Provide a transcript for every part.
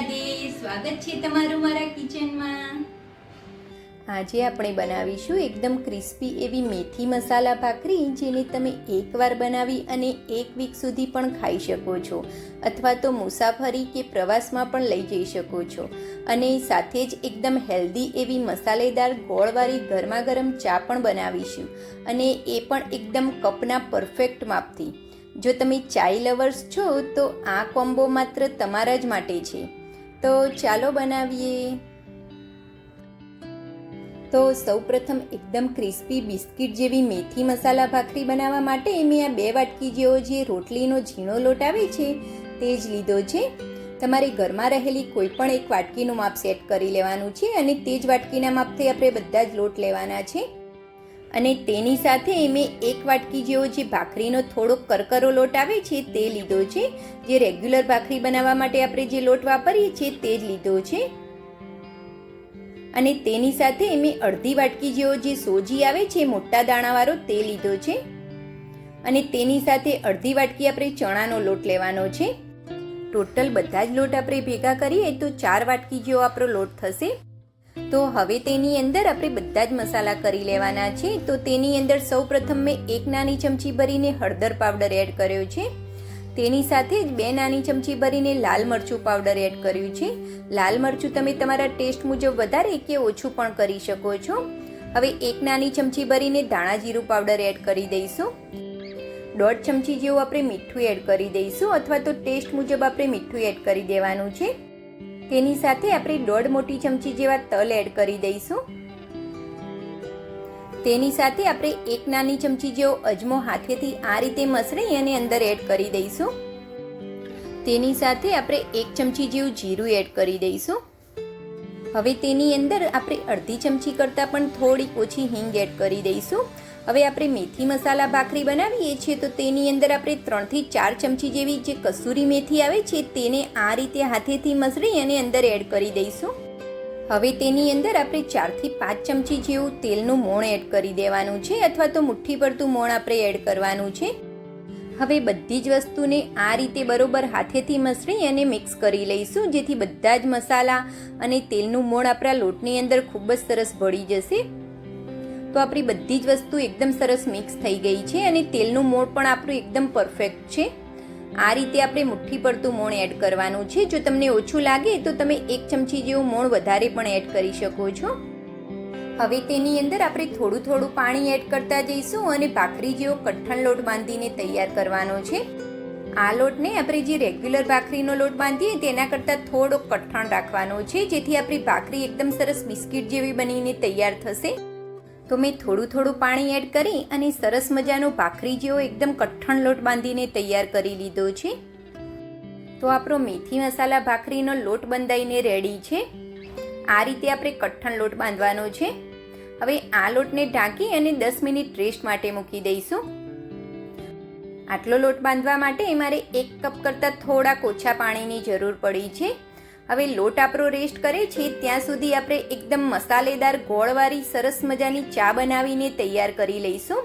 સ્વાગત છે તમારું મારા કિચનમાં. આજે આપણે બનાવીશું એકદમ ક્રિસ્પી એવી મેથી મસાલા ભાખરી, જેને તમે એકવાર બનાવી અને એક વીક સુધી પણ ખાઈ શકો છો, અથવા તો મુસાફરી કે પ્રવાસમાં પણ લઈ જઈ શકો છો. અને સાથે જ એકદમ હેલ્ધી એવી મસાલેદાર ગોળવાળી ગરમા ગરમ ચા પણ બનાવીશું, અને એ પણ એકદમ કપના પરફેક્ટ માપથી. જો તમે ચાઈ લવર્સ છો, તો આ કોમ્બો માત્ર તમારા જ માટે છે. તો ચાલો બનાવીએ. તો સૌપ્રથમ એકદમ ક્રિસ્પી બિસ્કિટ જેવી મેથી મસાલા ભાખરી બનાવવા માટે મેં આ બે વાટકી જેવો જે રોટલીનો ઝીણો લોટ આવે છે તે જ લીધો છે. તમારે ઘરમાં રહેલી કોઈ પણ એક વાટકીનું માપ સેટ કરી લેવાનું છે અને તે જ વાટકીના માપથી આપણે બધા જ લોટ લેવાના છે. અને તેની સાથે મેં એક વાટકી જેવો જે ભાખરીનો થોડો કરકરો લોટ આવે છે, તે લીધો છે. જે રેગ્યુલર ભાખરી બનાવવા માટે આપણે જે લોટ વાપરીએ છીએ, તે જ લીધો છે. અને તેની સાથે મેં અડધી વાટકી જેવો જે સોજી આવે છે, મોટા દાણાવાળો, તે લીધો છે. અને તેની સાથે અડધી વાટકી આપણે ચણાનો લોટ લેવાનો છે. ટોટલ બધા જ લોટ આપણે ભેગા કરીએ તો ચાર વાટકી જેવો આપણો લોટ થશે. તો હવે તેની અંદર આપણે બધા જ મસાલા કરી લેવાના છે. તો તેની અંદર સૌ પ્રથમ મેં એક નાની ચમચી ભરીને હળદર પાવડર એડ કર્યો છે. તેની સાથે જ બે નાની ચમચી ભરીને લાલ મરચું પાવડર એડ કર્યું છે. લાલ મરચું તમે તમારા ટેસ્ટ મુજબ વધારે કે ઓછું પણ કરી શકો છો. હવે એક નાની ચમચી ભરીને ધાણા જીરું પાવડર એડ કરી દઈશું. દોઢ ચમચી જેવું આપણે મીઠું એડ કરી દઈશું અથવા તો ટેસ્ટ મુજબ આપણે મીઠું એડ કરી દેવાનું છે. તેની સાથે આપણે દોઢ મોટી ચમચી જેવા તલ એડ કરી દઈશું. તેની સાથે આપણે એક નાની ચમચી જેવો અજમો હાથેથી આ રીતે મસળી અને અંદર એડ કરી દઈશું. તેની સાથે આપણે એક ચમચી જેવું જીરું એડ કરી દઈશું. હવે તેની અંદર આપણે અડધી ચમચી કરતાં પણ થોડીક ઓછી હિંગ એડ કરી દઈશું. હવે આપણે મેથી મસાલા ભાખરી બનાવીએ છીએ તો તેની અંદર આપણે ત્રણથી ચાર ચમચી જેવી જે કસૂરી મેથી આવે છે તેને આ રીતે હાથેથી મસળી અને અંદર એડ કરી દઈશું. હવે તેની અંદર આપણે ચારથી પાંચ ચમચી જેવું તેલનું મોણ એડ કરી દેવાનું છે અથવા તો મુઠ્ઠી પડતું મોણ આપણે એડ કરવાનું છે. હવે બધી જ વસ્તુને આ રીતે બરોબર હાથેથી મસળી અને મિક્સ કરી લઈશું, જેથી બધા જ મસાલા અને તેલનું મોણ આપણા લોટની અંદર ખૂબ જ સરસ ભળી જશે. તો આપણી બધી જ વસ્તુ એકદમ સરસ મિક્સ થઈ ગઈ છે અને તેલનું મોણ પણ આપણું એકદમ પરફેક્ટ છે. આ રીતે આપણે મુઠ્ઠી પડતું મોણ એડ કરવાનું છે. જો તમને ઓછું લાગે તો તમે એક ચમચી જેવું મોણ વધારે પણ એડ કરી શકો છો. હવે તેની અંદર આપણે થોડું થોડું પાણી એડ કરતા જઈશું અને ભાખરી જેવો કઠણ લોટ બાંધીને તૈયાર કરવાનો છે. આ લોટને આપણે જે રેગ્યુલર ભાખરીનો લોટ બાંધીએ તેના કરતાં થોડો કઠણ રાખવાનો છે. જેથી આપણી ભાખરી એકદમ સરસ બિસ્કિટ જેવી બનીને તૈયાર થશે. તો મેં થોડું થોડું પાણી એડ કરી અને સરસ મજાનો ભાખરી જેવો એકદમ કઠણ લોટ બાંધીને તૈયાર કરી લીધો છે. તો આપણો મેથી મસાલા ભાખરીનો લોટ બંધાઈને રેડી છે. આ રીતે આપણે કઠણ લોટ બાંધવાનો છે. હવે આ લોટને ઢાંકી અને દસ મિનિટ રેસ્ટ માટે મૂકી દઈશું. આટલો લોટ બાંધવા માટે મારે એક કપ કરતાં થોડાક ઓછા પાણીની જરૂર પડી છે. હવે લોટ આપણો રેસ્ટ કરે છે, ત્યાં સુધી આપણે એકદમ મસાલેદાર ગોળવાળી સરસ મજાની ચા બનાવીને તૈયાર કરી લઈશું.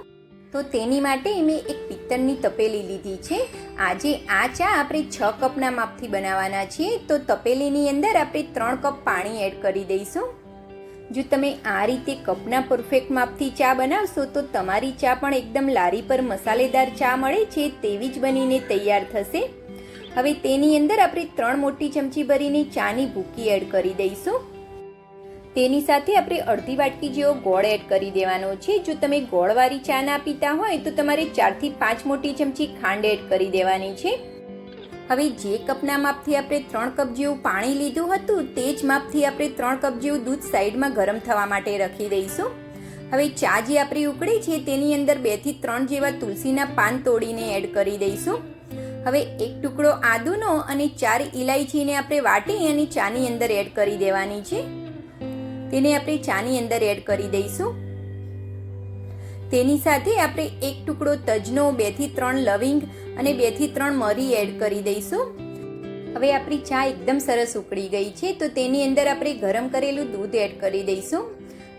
તો તેની માટે મેં એક પિત્તળની તપેલી લીધી છે. આજે આ ચા આપણે છ કપના માપથી બનાવવાના છીએ. તો તપેલીની અંદર આપણે ત્રણ કપ પાણી એડ કરી દઈશું. જો તમે આ રીતે કપના પરફેક્ટ માપથી ચા બનાવશો, તો તમારી ચા પણ એકદમ લારી પર મસાલેદાર ચા મળે છે, તેવી જ બનીને તૈયાર થશે. હવે તેની અંદર આપણે ત્રણ મોટી ચમચી ભરીને ચાની ભૂકી એડ કરી દઈશું. તેની સાથે આપણે અડધી વાટકી જેવો ગોળ એડ કરી દેવાનો છે. જો તમે ગોળવાળી ચા ના પીતા હોય તો તમારે ચારથી પાંચ મોટી ચમચી ખાંડ એડ કરી દેવાની છે. હવે જે કપના માપથી આપણે ત્રણ કપ જેવું પાણી લીધું હતું તે જ માપથી આપણે ત્રણ કપ જેવું દૂધ સાઈડમાં ગરમ થવા માટે રાખી દઈશું. હવે ચા જે આપણી ઉકળી છે તેની અંદર બેથી ત્રણ જેવા તુલસીના પાન તોડીને એડ કરી દઈશું. હવે એક ટુકડો આદુનો અને ચાર ઇલાયચીને આપણે વાટી અને ચાની અંદર એડ કરી દેવાની છે. તેને આપણે ચાની અંદર એડ કરી દઈશું. તેની સાથે આપણે એક ટુકડો તજનો, બેથી ત્રણ લવિંગ અને બેથી ત્રણ મરી એડ કરી દઈશું. હવે આપણી ચા એકદમ સરસ ઉકળી ગઈ છે, તો તેની અંદર આપણે ગરમ કરેલું દૂધ એડ કરી દઈશું.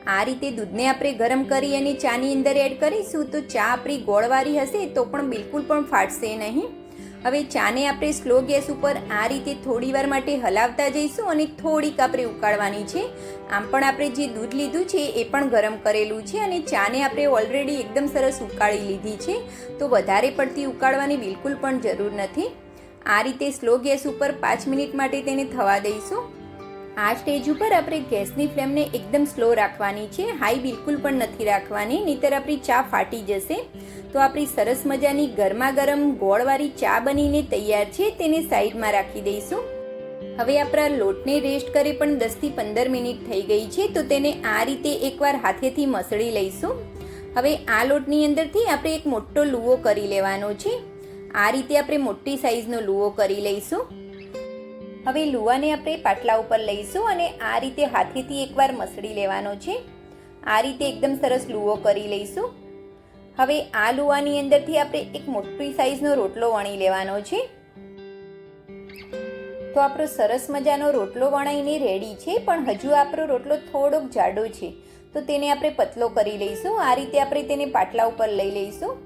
આ રીતે દૂધને આપણે ગરમ કરી અને ચાની અંદર એડ કરીશું, તો ચા આપણી ગોળવાળી હશે તો પણ બિલકુલ પણ ફાટશે નહીં. હવે ચાને આપણે સ્લો ગેસ ઉપર આ રીતે થોડીવાર માટે હલાવતા જઈશું અને થોડીક આપણે ઉકાળવાની છે. આમ પણ આપણે જે દૂધ લીધું છે એ પણ ગરમ કરેલું છે અને ચાને આપણે ઓલરેડી એકદમ સરસ ઉકાળી લીધી છે. તો વધારે પડતી ઉકાળવાની બિલકુલ પણ જરૂર નથી. આ રીતે સ્લો ગેસ ઉપર પાંચ મિનિટ માટે તેને થવા દઈશું. આ સ્ટેજ ઉપર આપણે ગેસની ફ્લેમને એકદમ સ્લો રાખવાની છે. હાઈ બિલકુલ પણ નથી રાખવાની, નહીતર આપણી ચા ફાટી જશે. તો આપણી સરસ મજાની ગરમા ગરમ ગોળવાળી ચા બનીને તૈયાર છે, તેને સાઈડમાં રાખી દઈશું. હવે આપણા લોટને રેસ્ટ કરે પણ દસથી પંદર મિનિટ થઈ ગઈ છે, તો તેને આ રીતે એકવાર હાથેથી મસળી લઈશું. હવે આ લોટની અંદરથી આપણે એક મોટો લુવો કરી લેવાનો છે. આ રીતે આપણે મોટી સાઈઝનો લુવો કરી લઈશું. હવે લુવાને આપણે પાટલા ઉપર લઈશું અને આ રીતે હાથેથી એકવાર મસળી લેવાનો છે. આ રીતે એકદમ સરસ લુવો કરી લઈશું. હવે આ લુવાની અંદરથી આપણે એક મોટી સાઈઝનો રોટલો વણી લેવાનો છે. તો આપણો સરસ મજાનો રોટલો વણાઈને રેડી છે, પણ હજુ આપણો રોટલો થોડોક જાડો છે. તો તેને આપણે પતલો કરી લઈશું. આ રીતે આપણે તેને પાટલા ઉપર લઈ લઈશું.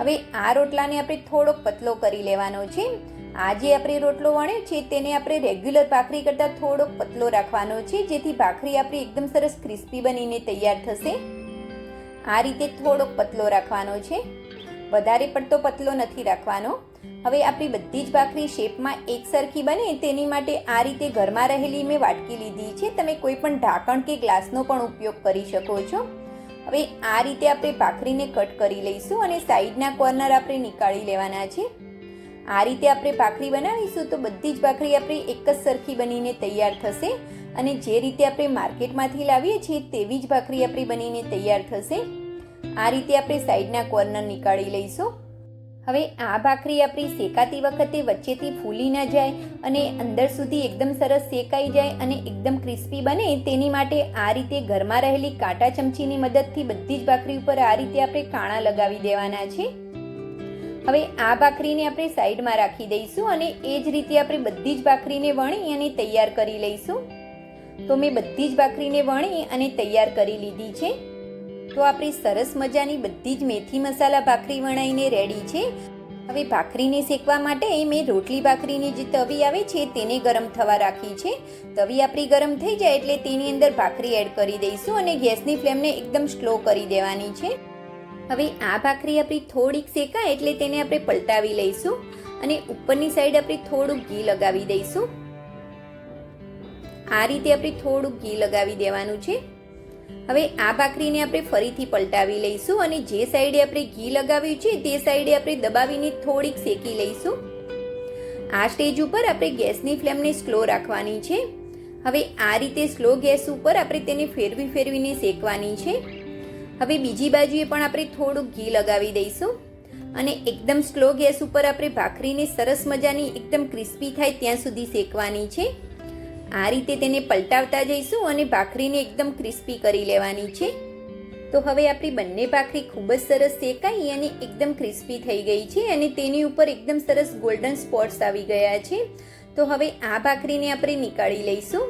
હવે આ રોટલાને આપણે થોડોક પતલો કરી લેવાનો છે. આ જે આપણે રોટલો વણ્યો છે, તેને આપણે રેગ્યુલર ભાખરી કરતાં થોડોક પતલો રાખવાનો છે, જેથી ભાખરી આપણી એકદમ સરસ ક્રિસ્પી બનીને તૈયાર થશે. આ રીતે થોડોક પતલો રાખવાનો છે. વધારે પડતો પતલો નથી રાખવાનો. હવે આપણી બધી જ ભાખરી શેપમાં એક સરખી બને તેની માટે આ રીતે ઘરમાં રહેલી મેં વાટકી લીધી છે. તમે કોઈ પણ ઢાંકણ કે ગ્લાસનો પણ ઉપયોગ કરી શકો છો. હવે આ રીતે આપણે ભાખરીને કટ કરી લઈશું અને સાઈડના કોર્નર આપણે નીકાળી લેવાના છે. આ રીતે આપણે ભાખરી બનાવીશું તો બધી જ ભાખરી આપણી એક જ સરખી બનીને તૈયાર થશે. અને જે રીતે આપણે માર્કેટમાંથી લાવીએ છીએ તેવી જ ભાખરી આપણી બનીને તૈયાર થશે. આ રીતે આપણે સાઈડના કોર્નર નીકાળી લઈશું. હવે આ ભાખરી આપણી શેકાતી વખતે વચ્ચેથી ફૂલી ના જાય અને અંદર સુધી એકદમ સરસ શેકાઈ જાય અને એકદમ ક્રિસ્પી બને તેની માટે આ રીતે ઘરમાં રહેલી કાંટા ચમચીની મદદથી બધી જ ભાખરી ઉપર આ રીતે આપણે કાણા લગાવી દેવાના છે. હવે આ ભાખરીને આપણે સાઈડમાં રાખી દઈશું અને એ જ રીતે આપણે બધી જ ભાખરીને વણી અને તૈયાર કરી લઈશું. તો મેં બધી જ ભાખરીને વણી અને તૈયાર કરી લીધી છે. તો આપણી સરસ મજાની બધી જ મેથી મસાલા ભાખરી વણાઈને રેડી છે. હવે ભાખરીને શેકવા માટે મેં રોટલી ભાખરીની જે તવી આવે છે તેને ગરમ થવા રાખી છે. તવી આપણી ગરમ થઈ જાય એટલે તેની અંદર ભાખરી એડ કરી દઈશું અને ગેસની ફ્લેમને એકદમ સ્લો કરી દેવાની છે. હવે આ ભાખરી આપણી થોડીક શેકાય એટલે તેને આપણે પલટાવી લઈશું અને ઉપરની સાઈડ આપણે થોડુંક ઘી લગાવી દઈશું. આ રીતે આપણે થોડુંક ઘી લગાવી દેવાનું છે. હવે આ ભાખરીને આપણે ફરીથી પલટાવી લઈશું અને જે સાઈડે આપણે ઘી લગાવ્યું છે તે સાઈડે આપણે દબાવીને થોડીક શેકી લઈશું. આ સ્ટેજ ઉપર આપણે ગેસની ફ્લેમને સ્લો રાખવાની છે. હવે આ રીતે સ્લો ગેસ ઉપર આપણે તેને ફેરવી ફેરવીને શેકવાની છે. હવે બીજી બાજુએ પણ આપણે થોડુંક ઘી લગાવી દઈશું. અને એકદમ સ્લો ગેસ ઉપર આપણે ભાખરીને સરસ મજાની એકદમ ક્રિસ્પી થાય ત્યાં સુધી શેકવાની છે. આ રીતે તેને પલટાવતા જઈશું અને ભાખરીને એકદમ ક્રિસ્પી કરી લેવાની છે. તો હવે આપણી બંને ભાખરી ખૂબ જ સરસ શેકાઈ અને એકદમ ક્રિસ્પી થઈ ગઈ છે અને તેની ઉપર એકદમ સરસ ગોલ્ડન સ્પોટ્સ આવી ગયા છે. તો હવે આ ભાખરીને આપણે નીકાળી લઈશું.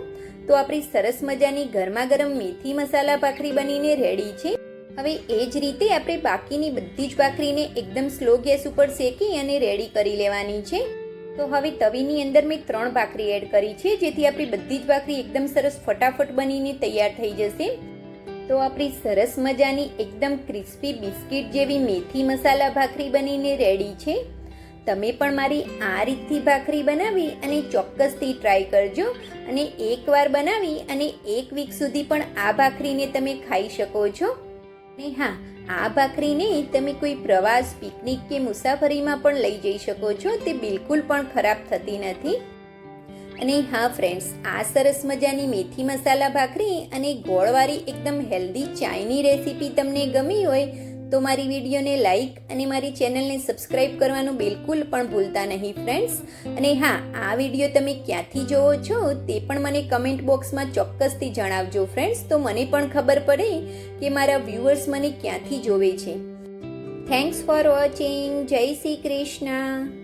તો આપણી સરસ મજાની ગરમા ગરમ મેથી મસાલા ભાખરી બનીને રેડી છે. હવે એ જ રીતે આપણે બાકીની બધી જ ભાખરીને એકદમ સ્લો ગેસ ઉપર શેકી અને રેડી કરી લેવાની છે. તો હવે તવીની અંદર મેં ત્રણ ભાખરી એડ કરી છે, જેથી આપણી બધી જ ભાખરી એકદમ સરસ ફટાફટ બનીને તૈયાર થઈ જશે. તો આપણી સરસ મજાની એકદમ ક્રિસ્પી બિસ્કિટ જેવી મેથી મસાલા ભાખરી બનીને રેડી છે. તમે પણ મારી આ રીતથી ભાખરી બનાવી અને ચોક્કસથી ટ્રાય કરજો અને એકવાર બનાવી અને એક વીક સુધી પણ આ ભાખરીને તમે ખાઈ શકો છો. અને હા, આ ભાખરીને તમે કોઈ પ્રવાસ, પિકનિક કે મુસાફરીમાં પણ લઈ જઈ શકો છો. તે બિલકુલ પણ ખરાબ થતી નથી. અને હા ફ્રેન્ડ્સ આ સરસ મજાની મેથી મસાલા ભાખરી અને ગોળવાળી એકદમ હેલ્ધી ચાયની રેસીપી તમને ગમી હોય તો મારી વિડીયોને લાઇક અને મારી ચેનલને સબસ્ક્રાઇબ કરવાનું બિલકુલ પણ ભૂલતા નહીં ફ્રેન્ડ્સ અને હા, આ વીડિયો તમે ક્યાંથી જોવો છો તે પણ મને કમેન્ટ બોક્સમાં ચોક્કસથી જણાવજો ફ્રેન્ડ્સ તો મને પણ ખબર પડે કે મારા વ્યૂઅર્સ મને ક્યાંથી જોવે છે. થેન્ક્સ ફોર વોચિંગ જય શ્રી કૃષ્ણ.